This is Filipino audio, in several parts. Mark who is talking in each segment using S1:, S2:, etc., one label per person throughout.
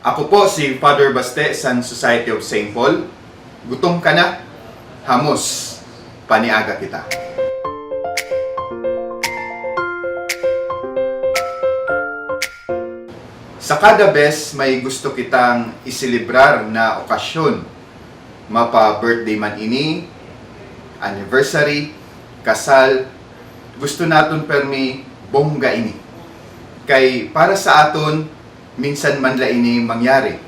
S1: Ako po si Father Baste, San Society of St. Paul. Gutom ka na? Hamos, paniaga kita. Sa kada bes, may gusto kitang isilibrar na okasyon. Mapa birthday man ini, anniversary, kasal, gusto naton permi bongga ini. Kay para sa aton, minsan man la ini mangyari.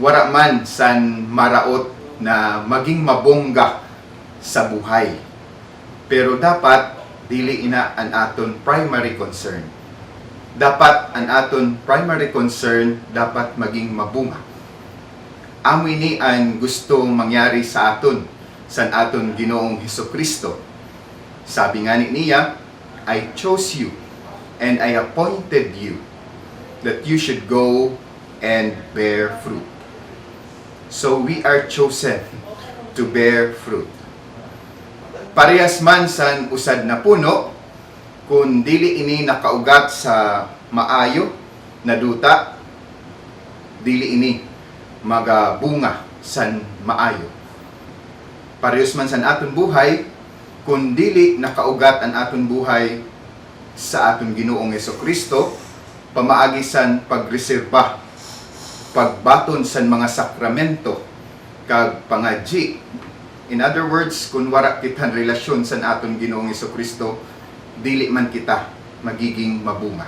S1: Wara man san maraot na maging mabongga sa buhay. Pero dapat dili ina an aton primary concern. Dapat an aton primary concern dapat maging mabunga. Amo ini ang gusto mangyari sa aton san aton Ginoong Hesus Kristo. Sabi nga ni niya, I chose you and I appointed you that you should go and bear fruit. So we are chosen to bear fruit. Parehas man san usad na puno, kung dili ini nakaugat sa maayo na duta, dili ini magabunga san maayo. Parehas man san aton buhay, kung dili nakaugat ang aton buhay sa aton Ginoong Hesus Kristo, pamaagi san pagreserba, pagbaton san mga sakramento, kag pangadji. In other words, kung wara kitan relasyon san aton Ginoong Kristo, dili man kita magiging mabunga.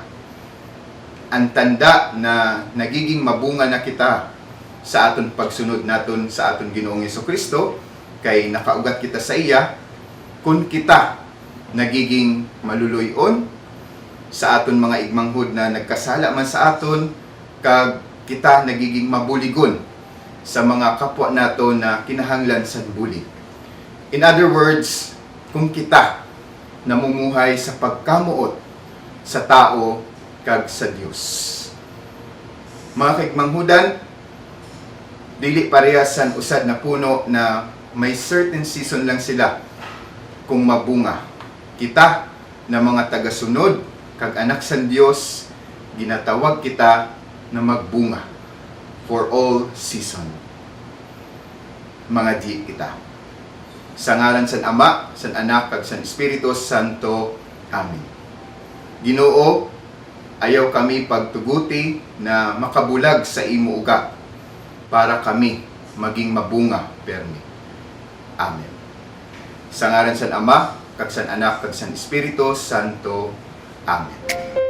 S1: Ang tanda na nagiging mabunga na kita sa aton pagsunod naton sa aton Ginoong Kristo, kay nakaugat kita sa iya, kung kita nagiging maluluyon sa aton mga igmanghod na nagkasala man sa aton, kag kita nagiging mabuligon sa mga kapwa nato na kinahanglan sa bulig. In other words, kung kita namumuhay sa pagkamuot sa tao kag sa Dios. Mga kaigmanghudan, dili parehas san usad na puno na may certain season lang sila kung mabunga. Kita na mga tagasunod kag anak sa Dios ginatawag kita na magbunga for all season. Mga di kita. Sa ngalan sa Ama, sa Anak, kag sa Espiritu Santo. Amen. Ginoo, ayaw kami pagtuguti na makabulag sa imo uga para kami maging mabunga permi. Amen. Sa ngalan sa Ama, kag sa Anak, kag sa Espiritu Santo. Amen.